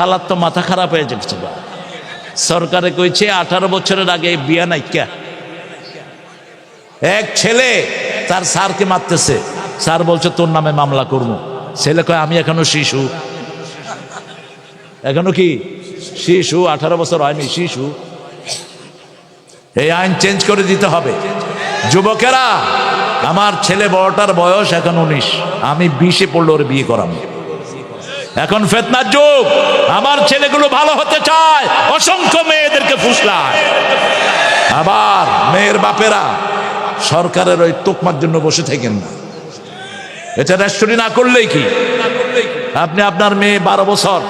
হালাত তো মাথা খারাপ হয়ে যাচ্ছে সরকারে কইছে আঠারো বছরের আগে বিয়া নাই কে? এক ছেলে, তার স্যারকে মারতেছে। স্যার বলছে, তোর নামে মামলা করব। ছেলে কয়, আমি এখনও শিশু। এখনও কি? শিশু, আঠারো বছর হয়নি, শিশু। এই আইন চেঞ্জ করে দিতে হবে। যুবকেরা, আমার ছেলে বড়টার বয়স এখন উনিশ। আমি বিশে পড়ল ওর বিয়ে করাম এখন ফেতনার যুগ। আমার ছেলেগুলো ভালো হতে চায়, অসংখ্য মেয়েদেরকে ফুসলায়। আবার মেয়ের বাপেরা সরকারের ওই তোকমার জন্য বসে থাকেন না। এটা রেস্টুরি না করলেই কি? আপনি আপনার মেয়ে বারো বছর,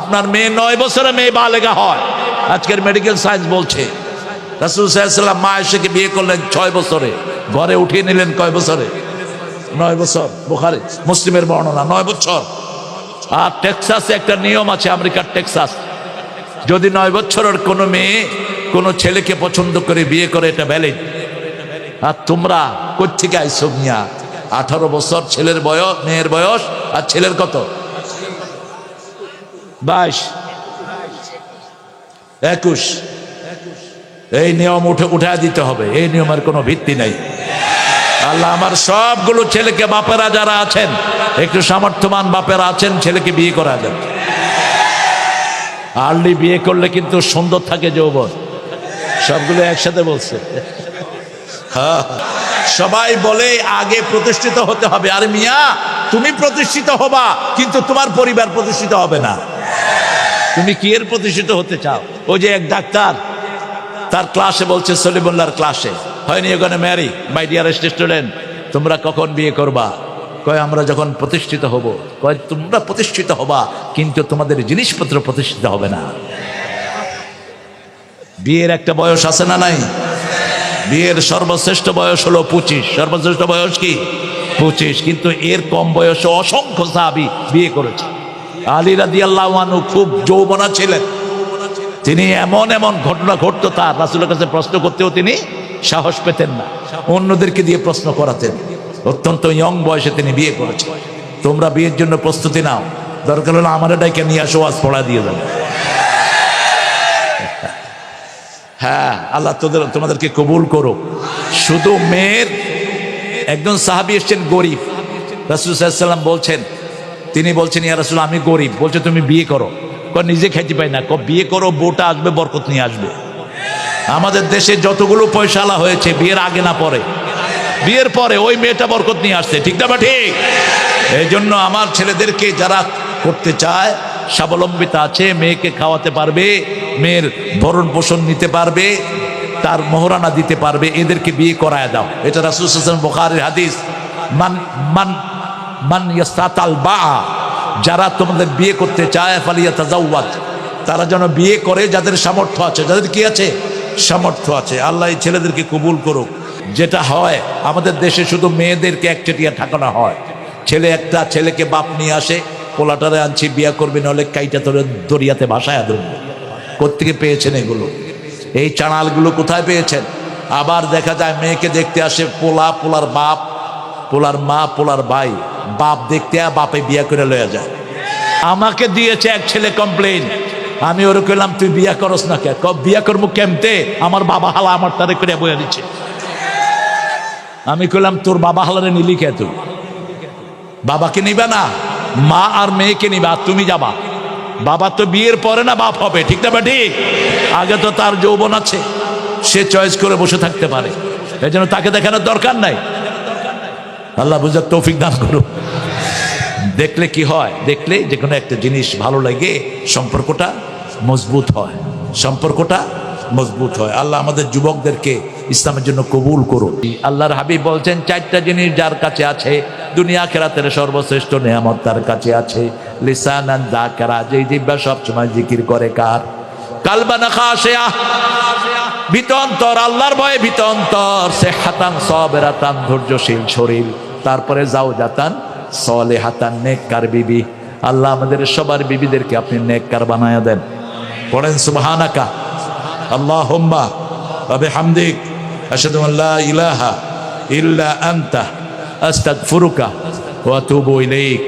আপনার মেয়ে নয় বছরে মেয়ে বালেগা হয়। আজকের মেডিকেল সায়েন্স বলছে, রাসুল সাহেব মা এসেকে বিয়ে করলেন ছয় বছরে, ঘরে উঠিয়ে নিলেন কয় বছরে? নয় বছর, বোখারে, মুসলিমের বর্ণনা, নয় বছর। আর টেক্সাসে একটা নিয়ম আছে, আমেরিকার টেক্সাস। যদি নয় বছরের কোনো মেয়ে কোনো ছেলেকে পছন্দ করে বিয়ে করে, এটা ভ্যালিড আর তোমরা কোথেকে আইসো মিয়া? আঠারো বছর ছেলের বয়স, মেয়ের বয়স, আর ছেলের কত? বাইশ। একুশ। এই নিয়ম উঠে উঠা দিতে হবে, এই নিয়মের কোনো ভিত্তি নেই। আল্লাহ আমার সবগুলো ছেলেকে বাপেরা যারা আছেন, একটু সামর্থ্যবান বাপেরা আছেন, ছেলেকে বিয়ে করা দেন আর্লি বিয়ে করলে কিন্তু সুন্দর থাকে যৌবন। সবগুলো একসাথে বলছে। হ্যাঁ। সবাই বলে, আগে প্রতিষ্ঠিত হতে হবে। আর মিয়া, তুমি প্রতিষ্ঠিত হবা, কিন্তু তোমার পরিবার প্রতিষ্ঠিত হবে না। তুমি কি এর প্রতিষ্ঠিত হতে চাও? ওই যে এক ডাক্তার, তার ক্লাসে বলছে, সলিমুল্লাহর ক্লাসে। হয়নি ওখানে ম্যারি মাই ডিয়ার স্টুডেন্ট তোমরা কখন বিয়ে করবা? কয়, আমরা যখন প্রতিষ্ঠিত হব, কয়, তোমরা প্রতিষ্ঠিত হবা, কিন্তু তোমাদের জিনিসপত্র প্রতিষ্ঠিত হবে না। বিয়ের একটা বয়স আছে না নাই? বিয়ের সর্বশ্রেষ্ঠ বয়স হলো পঁচিশ। সর্বশ্রেষ্ঠ বয়স কি? পঁচিশ। কিন্তু এর কম বয়সে অসংখ্য সাহাবি বিয়ে করেছে। আলী রাদি আল্লাহানু খুব যৌবনা ছিলেন। তিনি এমন এমন ঘটনা ঘটতো, তার রাসুলের কাছে প্রশ্ন করতেও তিনি সাহস পেতেন না। অন্যদেরকে দিয়ে প্রশ্ন করাতেন। অত্যন্ত ইয়ং বয়সে তিনি বিয়ে করেছেন। তোমরা বিয়ের জন্য প্রস্তুতি নাও। দরকার হলো আমার ডাইকে নিয়ে আসো, আজ পড়া দিয়ে দেবে। হ্যাঁ আল্লাহ তোদের, তোমাদেরকে কবুল করো শুধু মেয়ের, একজন সাহাবি এসছেন গরিব। রাসুল বলছেন, তিনি বলছেন, ইয়া রাসুল, আমি গরিব। বলছে, তুমি বিয়ে করো। নিজে খাইতে পাই না। বিয়ে করো, বউটা আসবে, বরকত নিয়ে আসবে। আমাদের দেশে যতগুলো পয়সালা হয়েছে, বিয়ের আগে না পরে। বিয়ের পরে ওই মেয়েটা বরকত নিয়ে আসছে, ঠিক না বা ঠিক? এই জন্য আমার ছেলেদেরকে যারা করতে চায়, স্বাবলম্বিতা আছে, মেয়েকে খাওয়াতে পারবে, মেয়ের ভরণ পোষণ নিতে পারবে, তার মোহরানা দিতে পারবে, এদেরকে বিয়ে করায় দাও। এটা রাসুল হাসান বোখারের হাদিস। মান মান মান ইয়াস্তাতাল বা যারা তোমাদের বিয়ে করতে চায় ফালিয়া তাজাউয়াত তারা যেন বিয়ে করে যাদের সামর্থ্য আছে। যাদের কি আছে? সামর্থ্য আছে। আল্লাহ এই ছেলেদেরকে কবুল করুক। যেটা হয়, আমাদের দেশে শুধু মেয়েদেরকে একচেটিয়া ঠাকানো হয়। ছেলে একটা, ছেলেকে বাপ নিয়ে আসে, পোলাটারে আনছি, বিয়া করবি নাহলে কাইটা তোর দরিয়াতে ভাসায় ধরবে কোথেকে পেয়েছেন এগুলো? এই চানালগুলো কোথায় পেয়েছেন? আবার দেখা যায় মেয়েকে দেখতে আসে পোলা, পোলার বাপ, পোলার মা, পোলার ভাই। বাপ দেখতে বাপে বিয়া করে লয়ে যায়। আমাকে দিয়েছে এক ছেলে কমপ্লেন আমি ওরে কইলাম, তুই বিয়া করস না কে? বিয়া করব কেমতে? আমার বাবা হালা আমার তারে করে বয়ে দিচ্ছে আমি কইলাম, তোর বাবা হালারে নিলি কে তুই? বাবাকে নিবে না, মা আর মেয়েকে নিবে, আর তুমি যাবা। বাবা তো বিয়ের পরে না বাপ হবে, ঠিক না ঠিক আগে তো তার যৌবন আছে, সে চয়েস করে বসে থাকতে পারে। এই জন্য তাকে দেখানোর দরকার নাই। আল্লাহ বুঝার তৌফিক দান করুন দেখলে কি হয়? দেখলে যে কোনো একটা জিনিস ভালো লাগে, সম্পর্কটা মজবুত হয়। সম্পর্কটা মজবুত হয়। আল্লাহ আমাদের যুবকদেরকে ইসলামের জন্য কবুল করুন। আল্লাহর হাবিব বলছেন, চারটা জিনিস যার কাছে আছে, দুনিয়া খেরাতের সর্বশ্রেষ্ঠ নিয়ামত তার কাছে আছে। লিসান দা কেরা সবসময় জিকির করে কার? তারপরে যাও যাতান সলে হাতান নেককার বিবি। আল্লাহ আমাদের সবার বিবিদেরকে আপনি নেককার বানায়া দেন। পড়েন সুবহানাকা। আল্লাহ হোম্মা আবে হামদিক আসাদু ইলাহা ইল্লা আন্তা আস্তাগফিরুকা ওয়া আতুবু ইলাইক।